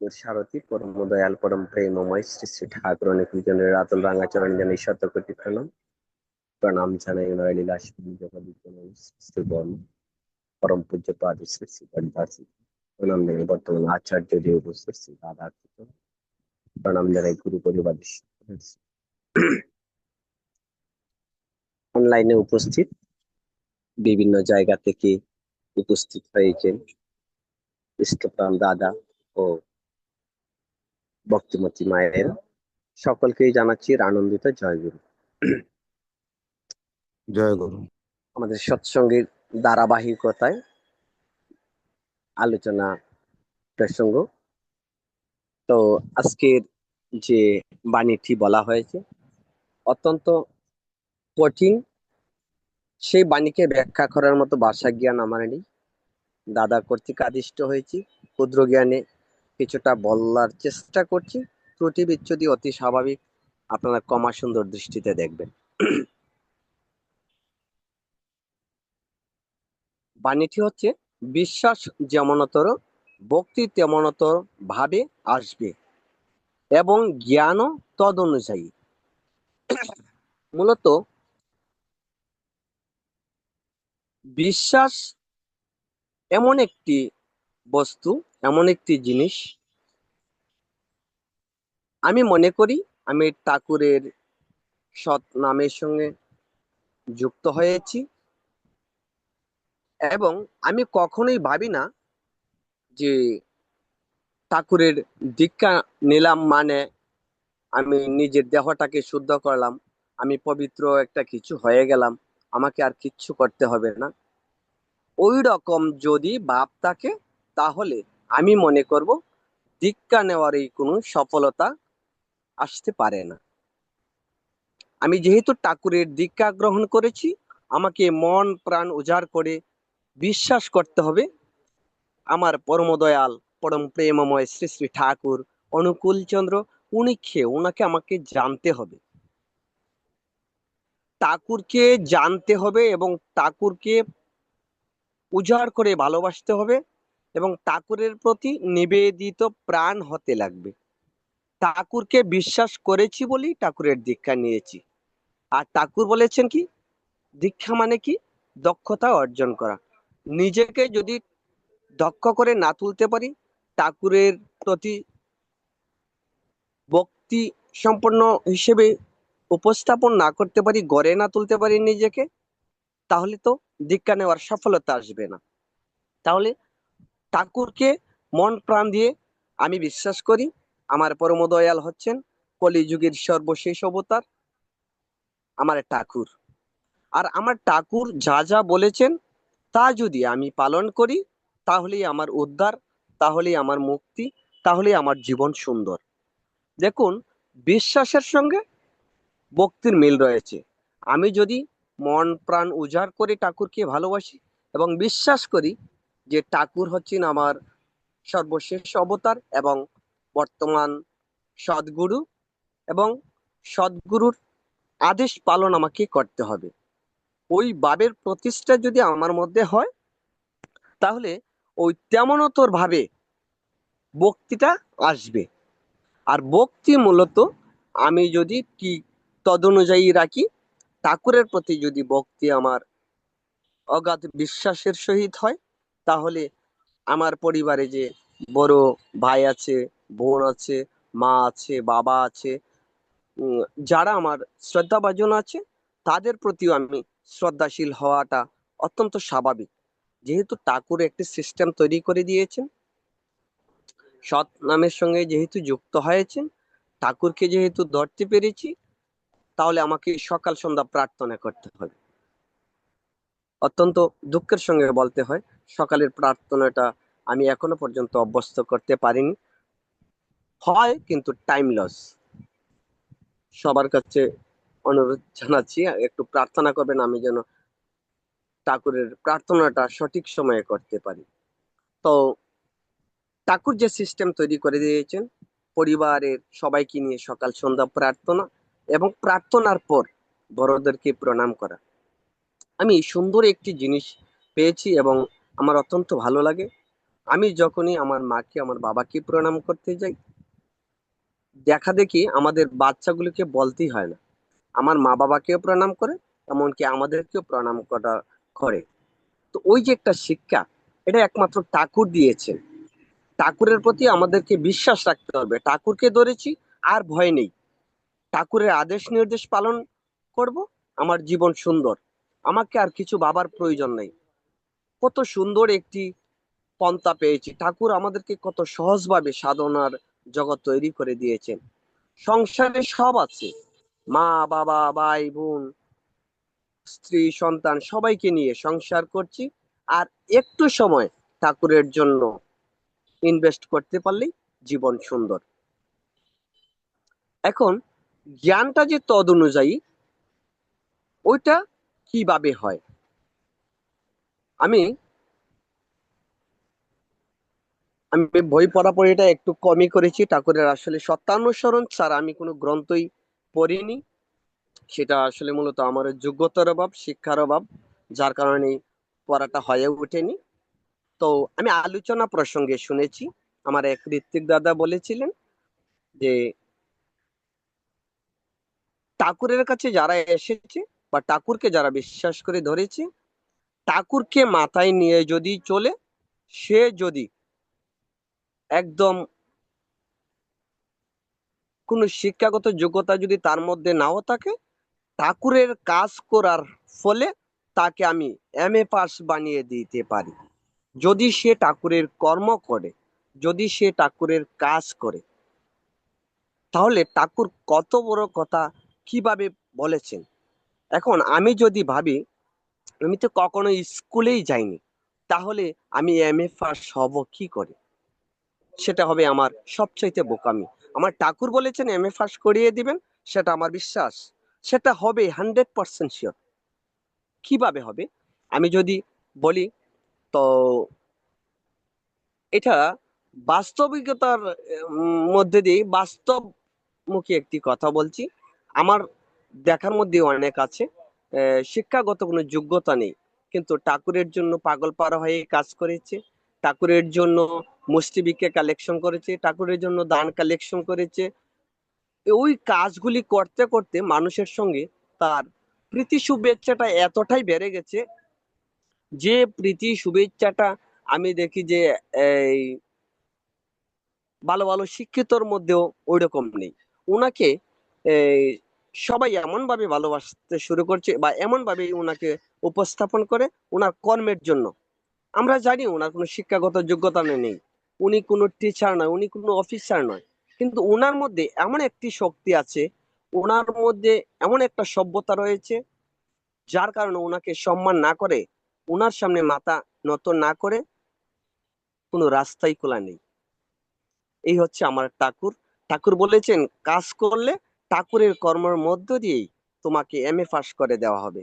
ঠাকুর সারথী পরম দয়াল পরম প্রেমময় শ্রী শ্রী ঠাকুর অনেক জনের আতুল রাঙা চরণ জানাই শত কোটি প্রণাম প্রণাম জানাই ওনার লীলা শ্রী বর্ণ পরম পূজ্য পাদ শ্রী শ্রী গণদাসী। প্রণাম জানাই বর্তমান আচার্য যে উপস্থিত শ্রী রাধা প্রণাম জানাই গুরু পরিবার অনলাইনে উপস্থিত, বিভিন্ন জায়গা থেকে উপস্থিত হয়েছেন। ইষ্টপ্রাণ দাদা ও ভক্তিমতী মায়ের। সকলকেই জানাচ্ছি আনন্দিত জয়গুরু। জয় গুরু আমাদের সৎসঙ্গের ধারাবাহিকতায় আলোচনা প্রসঙ্গ। তো আজকের যে বাণীটি বলা হয়েছে অত্যন্ত কঠিন সেই বাণীকে ব্যাখ্যা করার মতো ভাষা জ্ঞান আমার নেই। দাদা কর্তৃক আদিষ্ট হয়েছি ক্ষুদ্র জ্ঞানে কিছুটা বলার চেষ্টা করছি। ত্রুটি বিচ্ছুতি অতি স্বাভাবিক, আপনারা কমা সুন্দর দৃষ্টিতে দেখবেন। বাণীটি হচ্ছে, বিশ্বাস যেমনতর, ভক্তি তেমনতর ভাবে আসবে এবং জ্ঞানও তদ অনুযায়ী মূলত, বিশ্বাস এমন একটি বস্তু এমন একটি জিনিস আমি মনে করি আমি ঠাকুরের সৎ নামের সঙ্গে যুক্ত হয়েছি এবং আমি কখনোই ভাবি না যে ঠাকুরের দীক্ষা নিলাম মানে আমি নিজের দেহটাকে শুদ্ধ করলাম, আমি পবিত্র একটা কিছু হয়ে গেলাম, আমাকে আর কিচ্ছু করতে হবে না। ওই রকম যদি ভাব থাকে, তাহলে আমি মনে করব দীক্ষা নেওয়ার এই কোনো সফলতা আসতে পারে না। আমি যেহেতু ঠাকুরের দীক্ষা গ্রহণ করেছি, আমাকে মন প্রাণ উজাড় করে বিশ্বাস করতে হবে। আমার পরমদয়াল, পরম প্রেমময় শ্রী শ্রী ঠাকুর অনুকূল চন্দ্র, উনি খেয়ে ওনাকে আমাকে জানতে হবে। ঠাকুরকে জানতে হবে এবং ঠাকুরকে উজাড় করে ভালোবাসতে হবে। এবং ঠাকুরের প্রতি নিবেদিত প্রাণ হতে লাগবে। ঠাকুরকে বিশ্বাস করেছি বলেই ঠাকুরের দীক্ষা নিয়েছি। আর ঠাকুর বলেছেন কি? দীক্ষা মানে কি? দক্ষতা অর্জন করা। নিজেকে যদি দক্ষ করে না তুলতে পারি, ঠাকুরের প্রতি ভক্তি সম্পন্ন হিসেবে উপস্থাপন না করতে পারি, গড়ে না তুলতে পারি নিজেকে, তাহলে তো দীক্ষা নেওয়ার সফলতা আসবে না। তাহলে ঠাকুরকে মন প্রাণ দিয়ে আমি বিশ্বাস করি আমার পরমদয়াল হচ্ছেন কলিযুগের সর্বশেষ অবতার, আমার ঠাকুর। আর আমার ঠাকুর যা যা বলেছেন, তা যদি আমি পালন করি, তাহলেই আমার উদ্ধার, তাহলেই আমার মুক্তি, তাহলেই আমার জীবন সুন্দর। দেখুন, বিশ্বাসের সঙ্গে ভক্তির মিল রয়েছে। আমি যদি মন প্রাণ উজাড় করে ঠাকুরকে ভালোবাসি এবং বিশ্বাস করি যে ঠাকুর হচ্ছেন আমার সর্বশেষ অবতার এবং বর্তমান সদ্গুরু এবং সদ্গুরুর আদেশ পালন আমাকে করতে হবে। ওই বাবের প্রতিষ্ঠা যদি আমার মধ্যে হয়, তাহলে ওই তেমনতর ভাবে ভক্তিটা আসবে। আর ভক্তি মূলত আমি যদি কি তদনুযায়ী রাখি, ঠাকুরের প্রতি যদি ভক্তি আমার অগাধ বিশ্বাসের সহিত হয় তাহলে আমার পরিবারে যে বড় ভাই আছে, বোন আছে, মা আছে, বাবা আছে যারা আমার শ্রদ্ধাভাজন আছে, তাদের প্রতিও আমি শ্রদ্ধাশীল হওয়াটা অত্যন্ত স্বাভাবিক। যেহেতু ঠাকুর একটি সিস্টেম তৈরি করে দিয়েছেন, সৎ নামের সঙ্গে যেহেতু যুক্ত হয়েছেন, ঠাকুরকে যেহেতু ধরতে পেরেছি, তাহলে আমাকে সকাল সন্ধ্যা প্রার্থনা করতে হবে। অত্যন্ত দুঃখের সঙ্গে বলতে হয় সকালের প্রার্থনাটা আমি এখনও পর্যন্ত অভ্যস্ত করতে পারিনি। হয় কিন্তু টাইম লস সবার কাছে অনুরোধ জানাচ্ছি, একটু প্রার্থনা করবেন আমি যেন ঠাকুরের প্রার্থনাটা সঠিক সময়ে করতে পারি। তো ঠাকুর যে সিস্টেম তৈরি করে দিয়েছেন, পরিবারের সবাইকে নিয়ে সকাল সন্ধ্যা প্রার্থনা এবং প্রার্থনার পর বড়দেরকে প্রণাম করা। আমি সুন্দর একটি জিনিস পেয়েছি এবং আমার অত্যন্ত ভালো লাগে। আমি যখনই আমার মাকে, আমার বাবাকে প্রণাম করতে যাই, দেখা দেখি আমাদের বাচ্চাগুলোকে বলতেই হয় না। আমার মা বাবাকেও প্রণাম করে, এমনকি আমাদেরকেও প্রণাম করা করে। তো ওই যে একটা শিক্ষা, এটা একমাত্র ঠাকুর দিয়েছেন ঠাকুরের প্রতি আমাদেরকে বিশ্বাস রাখতে হবে। ঠাকুরকে ধরেছি, আর ভয় নেই। ঠাকুরের আদেশ নির্দেশ পালন করব, আমার জীবন সুন্দর। আমাকে আর কিছু বাবার প্রয়োজন নেই। কত সুন্দর একটি পন্থা পেয়েছি। ঠাকুর আমাদেরকে কত সহজভাবে সাধনার জগৎ তৈরি করে দিয়েছেন। সংসারে সব আছে। মা, বাবা, ভাই, বোন, স্ত্রী, সন্তান সবাইকে নিয়ে সংসার করছি। আর একটু সময় ঠাকুরের জন্য ইনভেস্ট করতে পারলেই জীবন সুন্দর। এখন জ্ঞানটা যে তদ অনুযায়ী ওইটা কীভাবে হয়? আমি আমি বই পড়াপড়িটা একটু কমই করেছি ঠাকুরের আসলে সত্যানুসরণ ছাড়া আমি কোনো গ্রন্থই পড়িনি। সেটা আসলে মূলত আমার যোগ্যতার অভাব, শিক্ষার অভাব, যার কারণে পড়াটা হয়ে ওঠেনি। তো আমি আলোচনা প্রসঙ্গে শুনেছি, আমার এক ঋত্বিক দাদা বলেছিলেন যে, ঠাকুরের কাছে যারা এসেছে বা ঠাকুরকে যারা বিশ্বাস করে ধরেছে ঠাকুরকে মাথায় নিয়ে যদি চলে, সে যদি একদম কোনো শিক্ষাগত যোগ্যতা যদি তার মধ্যে নাও থাকে, ঠাকুরের কাজ করার ফলে তাকে আমি এম এ পাস বানিয়ে দিতে পারি। যদি সে ঠাকুরের কর্ম করে, যদি সে ঠাকুরের কাজ করে, তাহলে ঠাকুর কত বড় কথা কীভাবে বলেছেন? এখন আমি যদি ভাবি আমি তো কখনো স্কুলেই যাইনি। তাহলে আমি এম এ পাস হব কি করে? সেটা হবে আমার সবচাইতে বোকামি। আমার ঠাকুর বলেছেন এম এ পাস করিয়ে দিবেন, সেটা আমার বিশ্বাস। সেটা হবে হান্ড্রেড পার্সেন্ট শিওর কীভাবে হবে? আমি যদি বলি, তো এটা বাস্তবিকতার মধ্যে দিয়ে বাস্তবমুখী একটি কথা বলছি। আমার দেখার মধ্যে অনেক আছে। শিক্ষাগত কোনো যোগ্যতা নেই। কিন্তু ঠাকুরের জন্য পাগল পাড়া হয়ে কাজ করেছে, ঠাকুরের জন্য মুষ্টিবিকে কালেকশন করেছে, ঠাকুরের জন্য দান কালেকশন করেছে। ওই কাজগুলি করতে করতে মানুষের সঙ্গে তার প্রীতি শুভেচ্ছাটা এতটাই বেড়ে গেছে যে প্রীতি শুভেচ্ছাটা আমি দেখি যে, এই ভালো ভালো শিক্ষিতর মধ্যেও ওই রকম নেই ওনাকে সবাই এমন ভাবে ভালোবাসতে শুরু করছে বা এমন ভাবে ওনাকে উপস্থাপন করে ওনার কর্মের জন্য। আমরা জানি ওনার কোনো শিক্ষাগত যোগ্যতা নেই। উনি কোনো টিচার নয়, উনি কোনো অফিসার নয়। কিন্তু ওনার মধ্যে এমন একটি শক্তি আছে ওনার মধ্যে এমন একটা সভ্যতা রয়েছে, যার কারণে ওনাকে সম্মান না করে ওনার সামনে মাথা নত না করে কোনো রাস্তাই খোলা নেই। এই হচ্ছে আমার ঠাকুর। ঠাকুর বলেছেন, কাজ করলে ঠাকুরের কর্মের মধ্য দিয়েই তোমাকে এম এ পাস করে দেওয়া হবে।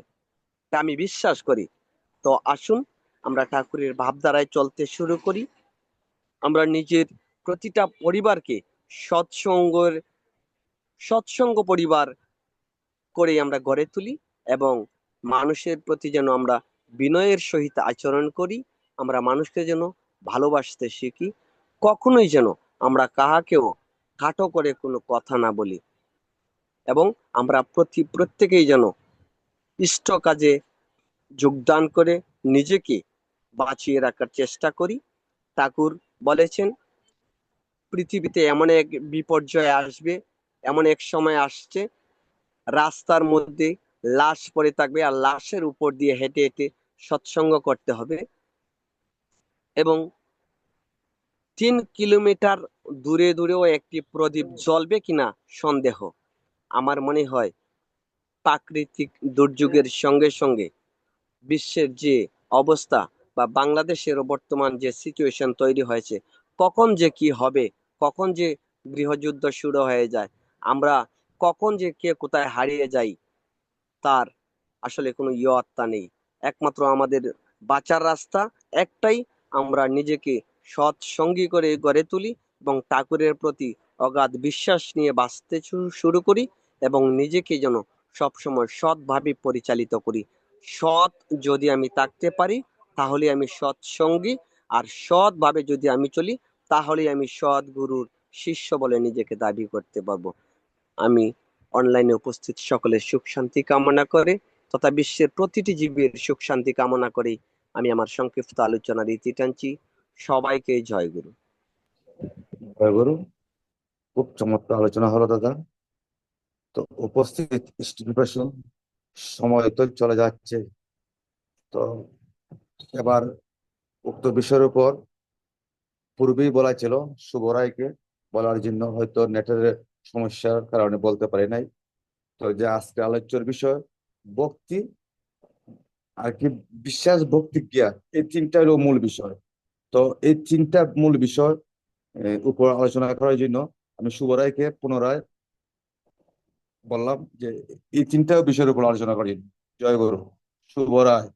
তা আমি বিশ্বাস করি। তো আসুন, আমরা ঠাকুরের ভাবধারায় চলতে শুরু করি। আমরা নিজের প্রতিটা পরিবারকে সৎসঙ্গের, সৎসঙ্গ পরিবার করে আমরা গড়ে তুলি এবং মানুষের প্রতি যেন আমরা বিনয়ের সহিত আচরণ করি, আমরা মানুষকে যেন ভালোবাসতে শিখি। কখনোই যেন আমরা কাহাকেও খাটো করে কোনো কথা না বলি। এবং আমরা প্রতি প্রত্যেকেই যেন ইষ্ট কাজে যোগদান করে নিজেকে বাঁচিয়ে রাখার চেষ্টা করি। ঠাকুর বলেছেন, পৃথিবীতে এমন এক বিপর্যয় আসবে, এমন এক সময় আসছে, রাস্তার মধ্যে লাশ পড়ে থাকবে আর লাশের উপর দিয়ে হেঁটে হেঁটে সৎসঙ্গ করতে হবে এবং তিন কিলোমিটার দূরে দূরেও একটি প্রদীপ জ্বলবে কিনা সন্দেহ। আমার মনে হয় প্রাকৃতিক দুর্যোগের সঙ্গে সঙ্গে বিশ্বের যে অবস্থা বা বাংলাদেশের বর্তমান যে সিচুয়েশন তৈরি হয়েছে, কখন যে কি হবে, কখন যে গৃহযুদ্ধ শুরু হয়ে যায়, আমরা কখন যে কে কোথায় হারিয়ে যাই, তার আসলে কোনো ইয়ত্তা নেই। একমাত্র আমাদের বাঁচার রাস্তা একটাই, আমরা নিজেকে সৎ সঙ্গী করে গড়ে তুলি এবং ঠাকুরের প্রতি অগাধ বিশ্বাস নিয়ে বাঁচতে শুরু করি। এবং নিজেকে যেন সবসময় সৎভাবে পরিচালিত করি। সৎ যদি আমি থাকতে পারি, তাহলে আমি সৎসঙ্গী আর সৎভাবে যদি আমি চলি, তাহলে আমি সৎ গুরুর শিষ্য বলে নিজেকে দাবি করতে পারব। আমি অনলাইনে উপস্থিত সকলের সুখ শান্তি কামনা করে, তথা বিশ্বের প্রতিটি জীবের সুখ শান্তি কামনা করে আমি আমার সংক্ষিপ্ত আলোচনার ইতি টানছি। সবাইকে জয় গুরু। জয়গুরু খুব চমৎকার আলোচনা হলো দাদা। তো উপস্থিত স্টুডেন্ট সময় তো চলে যাচ্ছে। তো এবার উক্ত বিষয়ের উপর পূর্বেই বলা ছিল, শুভ রায়কে বলার জন্য হয়তো নেটের সমস্যার কারণে বলতে পারি নাই। তো যে আজকে আলোচ্যর বিষয়, ভক্তি আর কি বিশ্বাস, ভক্তি জ্ঞান এই তিনটা হলো মূল বিষয়। তো এই তিনটা মূল বিষয় উপর আলোচনা করার জন্য আমি শুভ রায়কে পুনরায় বললাম যে এই তিনটা বিষয়ের উপর আলোচনা করি। জয় গুরু। শুভ রায়।